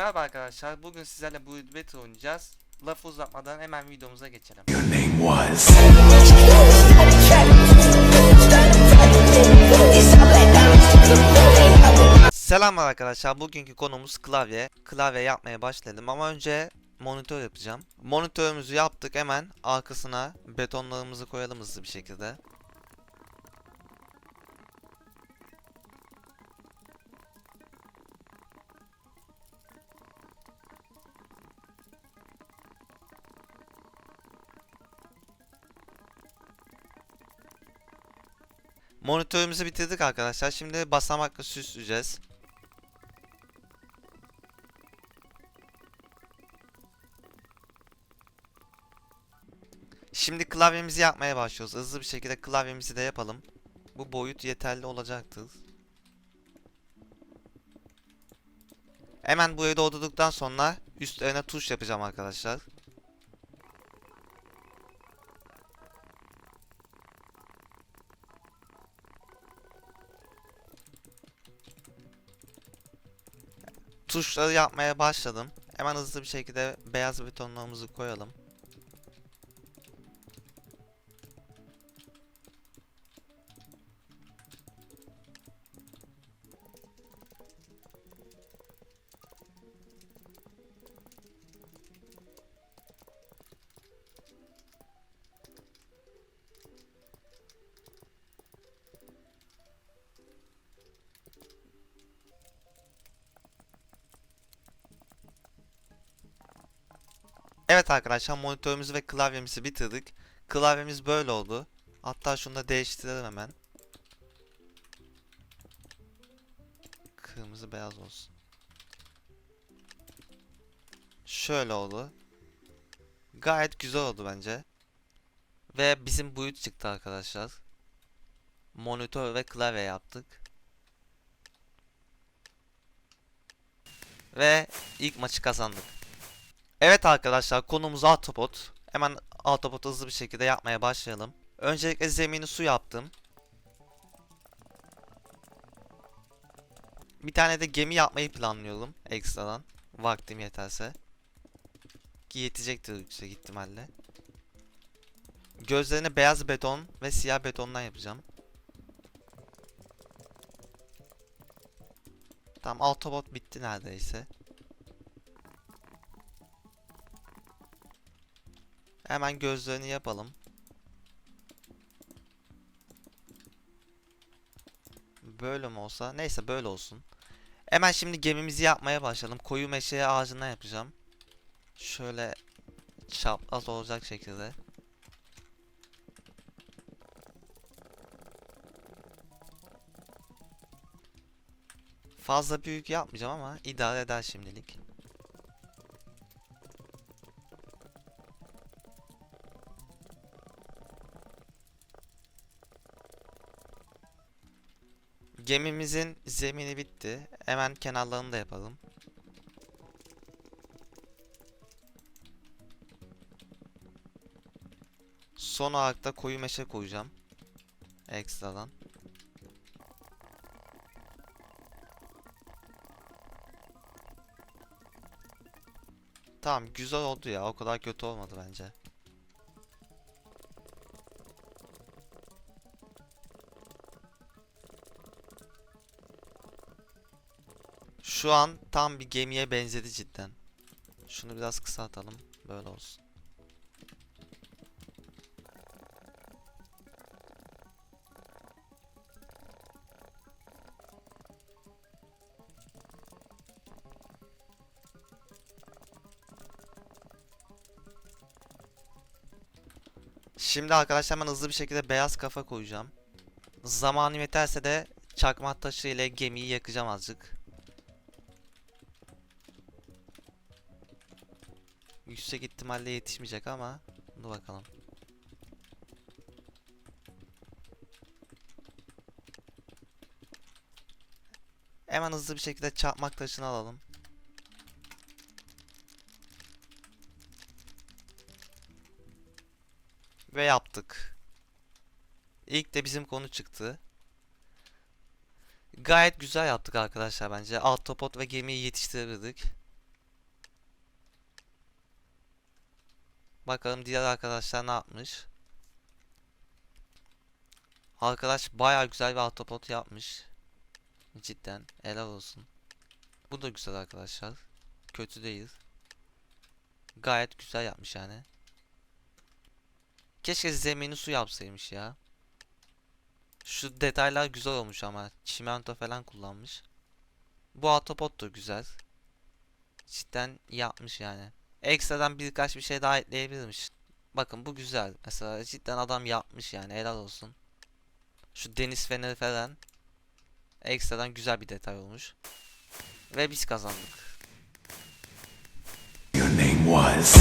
Merhaba arkadaşlar. Bugün sizlerle bu Battle oynayacağız. Lafı uzatmadan hemen videomuza geçelim. Your name was. Selamlar arkadaşlar. Bugünkü konumuz klavye. Klavye yapmaya başladım ama önce monitör yapacağım. Monitörümüzü yaptık. Hemen arkasına betonlarımızı koyalım hızlı bir şekilde. Monitörümüzü bitirdik arkadaşlar. Şimdi basamakla süsleyeceğiz. Şimdi klavyemizi yapmaya başlıyoruz. Hızlı bir şekilde klavyemizi de yapalım. Bu boyut yeterli olacaktır. Hemen burayı doldurduktan sonra üstlerine tuş yapacağım arkadaşlar. Tuşları yapmaya başladım. Hemen hızlı bir şekilde beyaz betonlarımızı koyalım. Evet arkadaşlar monitörümüzü ve klavyemizi bitirdik. Klavyemiz böyle oldu. Hatta şunu da değiştirelim hemen. Kırmızı beyaz olsun. Şöyle oldu. Gayet güzel oldu bence. Ve bizim boyut çıktı arkadaşlar. Monitör ve klavye yaptık. Ve ilk maçı kazandık. Evet arkadaşlar konumuz Autobot. Hemen Autobot'u hızlı bir şekilde yapmaya başlayalım. Öncelikle zemini su yaptım. Bir tane de gemi yapmayı planlıyorum ekstradan. Vaktim yeterse. Ki yetecektir yüksek ihtimalle. Gözlerini beyaz beton ve siyah betondan yapacağım. Tamam Autobot bitti neredeyse. Hemen gözlerini yapalım. Böyle mi olsa? Neyse böyle olsun. Hemen şimdi gemimizi yapmaya başlayalım. Koyu meşe ağacından yapacağım. Şöyle çapraz olacak şekilde. Fazla büyük yapmayacağım ama idare eder şimdilik. Gemimizin zemini bitti. Hemen kenarlarını da yapalım. Son olarak da koyu meşe koyacağım. Ekstradan. Tamam güzel oldu ya. O kadar kötü olmadı bence. Şu an tam bir gemiye benzedi cidden. Şunu biraz kısaltalım. Böyle olsun. Şimdi arkadaşlar hemen hızlı bir şekilde beyaz kafa koyacağım. Zamanım yeterse de çakmak taşı ile gemiyi yakacağım azıcık. Yüksek ihtimalle yetişmeyecek ama dur bakalım. Hemen hızlı bir şekilde çarpmak taşını alalım. Ve yaptık. İlk de bizim konu çıktı. Gayet güzel yaptık arkadaşlar bence. Autopot ve gemiyi yetiştirebildik. Bakalım diğer arkadaşlar ne yapmış. Arkadaş bayağı güzel bir autopot yapmış. Cidden helal olsun. Bu da güzel arkadaşlar. Kötü değil. Gayet güzel yapmış yani. Keşke zemini su yapsaymış ya. Şu detaylar güzel olmuş ama. Çimento falan kullanmış. Bu autopot da güzel. Cidden yapmış yani. Ekstradan birkaç bir şey daha ekleyebilirmiş. Bakın bu güzel. Mesela cidden adam yapmış yani helal olsun. Şu deniz feneri falan. Ekstradan güzel bir detay olmuş. Ve biz kazandık. Your name was.